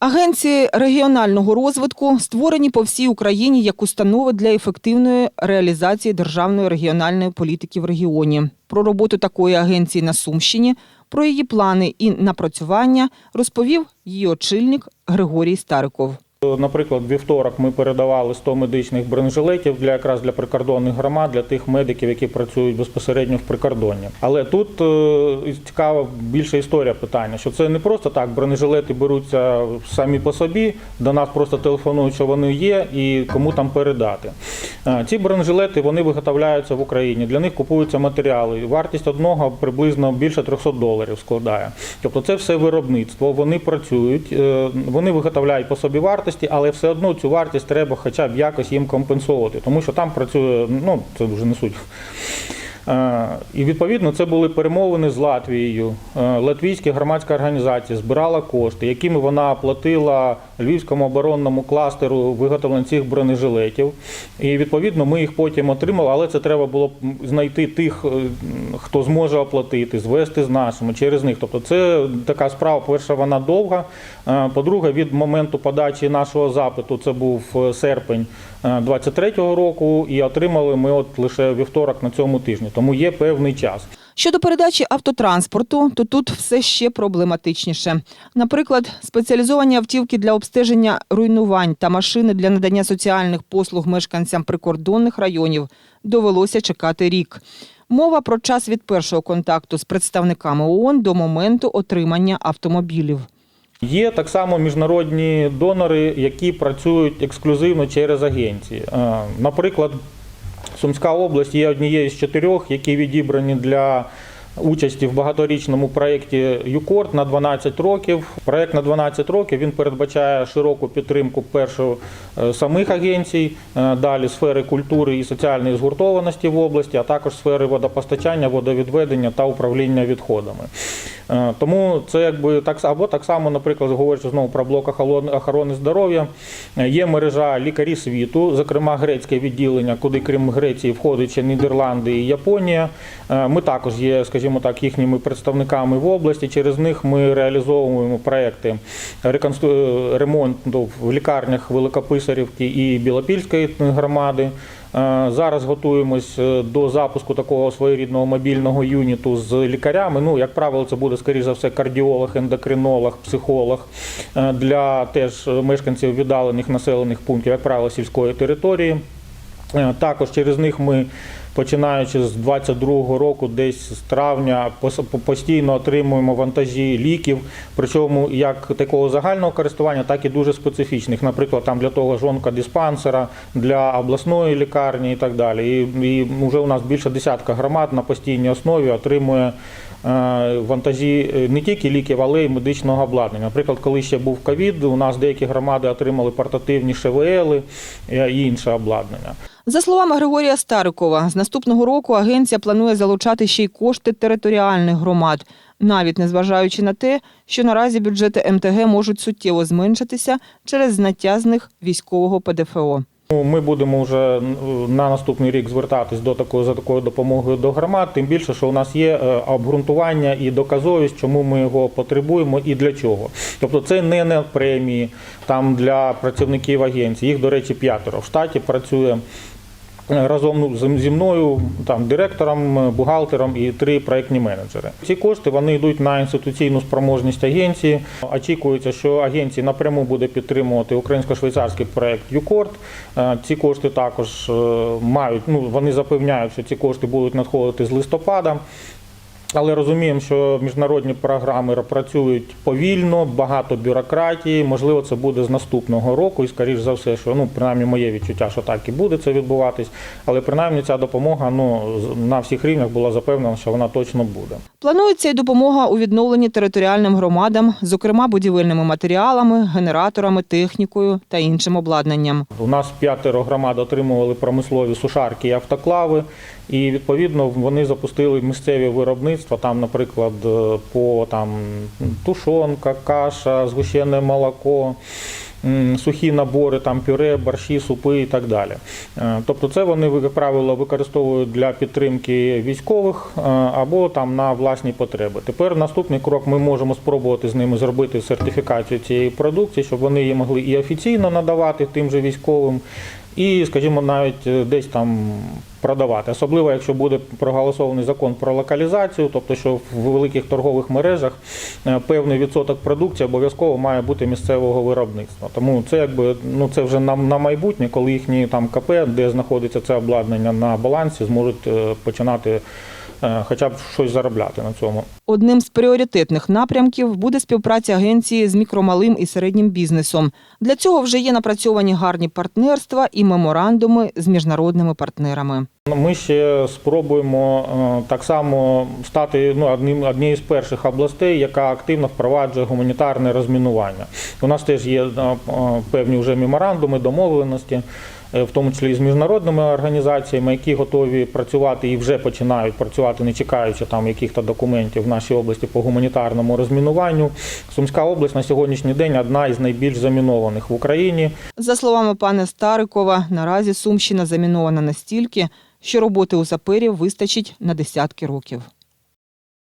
Агенції регіонального розвитку створені по всій Україні як установи для ефективної реалізації державної регіональної політики в регіоні. Про роботу такої агенції на Сумщині, про її плани і напрацювання розповів її очільник Григорій Стариков. Наприклад, вівторок ми передавали 100 медичних бронежилетів для якраз для прикордонних громад, для тих медиків, які працюють безпосередньо в прикордонні. Але тут е, цікава більша історія питання, що це не просто так. Бронежилети беруться самі по собі. До нас просто телефонують, що вони є, і кому там передати. Ці бронежилети вони виготовляються в Україні. Для них купуються матеріали. Вартість одного приблизно більше 300 доларів складає. Тобто, це все виробництво. Вони працюють, е, вони виготовляють по собі вартості, але все одно цю вартість треба хоча б якось їм компенсувати, тому що там працює, ну це вже не суть. Е, І відповідно це були перемовини з Латвією. Е, Латвійська громадська організація збирала кошти, якими вона платила львівському оборонному кластеру виготовлення цих бронежилетів. І відповідно ми їх потім отримали, але це треба було знайти тих, е, хто зможе оплатити, звести з нашими через них. Тобто, це така справа. Перша вона довга. По-друге, від моменту подачі нашого запиту це був серпень 23-го року, і отримали ми от лише вівторок на цьому тижні. Тому є певний час. Щодо передачі автотранспорту, то тут все ще проблематичніше. Наприклад, спеціалізовані автівки для обстеження руйнувань та машини для надання соціальних послуг мешканцям прикордонних районів довелося чекати рік. Мова про час від першого контакту з представниками ООН до моменту отримання автомобілів. Є так само міжнародні донори, які працюють ексклюзивно через агенції. Е, Наприклад, Сумська область є однією з чотирьох, які відібрані для участі в багаторічному проєкті ЮКОРТ на 12 років. Проєкт на 12 років він передбачає широку підтримку першого е, самих агенцій, е, далі сфери культури і соціальної згуртованості в області, а також сфери водопостачання, водовідведення та управління відходами. Е, Тому це якби так або так само, наприклад, говорячи знову про блок охорони здоров'я, е, є мережа лікарі світу, зокрема грецьке відділення, куди крім Греції входить ще Нідерланди і Японія. Е, Ми також є, скажімо так, їхніми представниками в області. Через них ми реалізовуємо проекти ремонту в лікарнях Великописарівки і Білопільської громади. Е, Зараз готуємось е, до запуску такого своєрідного мобільного юніту з лікарями. Ну, як правило, це буде скоріш за все кардіолог, ендокринолог, психолог е, для теж мешканців віддалених населених пунктів, як правило, сільської території. Також через них ми, починаючи з 22-го року, десь з травня, постійно отримуємо вантажі ліків, причому як такого загального користування, так і дуже специфічних. Наприклад, там для того ж онкодиспансера, для обласної лікарні і так далі. І, і вже у нас більше десятка громад на постійній основі отримує вантажі е, не тільки ліків, але й медичного обладнання. Наприклад, коли ще був ковід, у нас деякі громади отримали портативні ШВЛи е, і інше обладнання. За словами Григорія Старикова, з наступного року агенція планує залучати ще й кошти територіальних громад, навіть незважаючи на те, що наразі бюджети МТГ можуть суттєво зменшитися через зняття з них військового ПДФО. Ну, Ми будемо вже на наступний рік звертатись до такої за такою допомогою до громад. Тим більше, що у нас є е, обґрунтування і доказовість, чому ми його потребуємо і для чого. Тобто, це не на премії там для працівників агенції. Їх, до речі, п'ятеро в штаті працює. Е, Разом зі мною, там директором, е, бухгалтером і три проектні менеджери. Ці кошти вони йдуть на інституційну спроможність агенції. Очікується, що агенція напряму буде підтримувати українсько-швейцарський проект ЮКОРТ. Е, Ці кошти також мають. Ну вони запевняють, що ці кошти будуть надходити з листопада. Але розуміємо, що міжнародні програми працюють повільно, багато бюрократії. Можливо, це буде з наступного року, і скоріш за все, що ну принаймні моє відчуття, що так і буде це відбуватись. Але принаймні ця допомога ну на всіх рівнях була запевнена, що вона точно буде. Планується й допомога у відновленні територіальним громадам, зокрема будівельними матеріалами, генераторами, технікою та іншим обладнанням. У нас п'ятеро громад отримували промислові сушарки і автоклави, і відповідно вони запустили місцеві виробництва. Там, наприклад, е, по там тушонка, каша, згущене молоко. сухі набори, там пюре, борщі, супи і так далі. Е, Тобто, це вони як правило використовують для підтримки військових е, або там на власні потреби. Тепер наступний крок ми можемо спробувати з ними зробити сертифікацію цієї продукції, щоб вони її могли і офіційно надавати тим же військовим, і, скажімо, навіть е, десь там продавати. Особливо, якщо буде проголосований закон про локалізацію, тобто, що в великих торгових мережах е, певний відсоток продукції обов'язково має бути місцевого виробництва. Тому це якби ну це вже на, на майбутнє, коли їхні там КП, де знаходиться це обладнання на балансі, зможуть е, починати хоча б щось заробляти на цьому. Одним з пріоритетних напрямків буде співпраця агенції з мікромалим і середнім бізнесом. Для цього вже є напрацьовані гарні партнерства і меморандуми з міжнародними партнерами. Ну, Ми ще спробуємо е, так само стати ну, одним однією з перших областей, яка активно впроваджує гуманітарне розмінування. У нас теж є е, певні вже меморандуми, домовленості, е, в тому числі і з міжнародними організаціями, які готові працювати і вже починають працювати, не чекаючи там якихось документів в нашій області по гуманітарному розмінуванню. Сумська область на сьогоднішній день одна із найбільш замінованих в Україні. За словами пана Старикова, наразі Сумщина замінована настільки, що роботи у саперів вистачить на десятки років.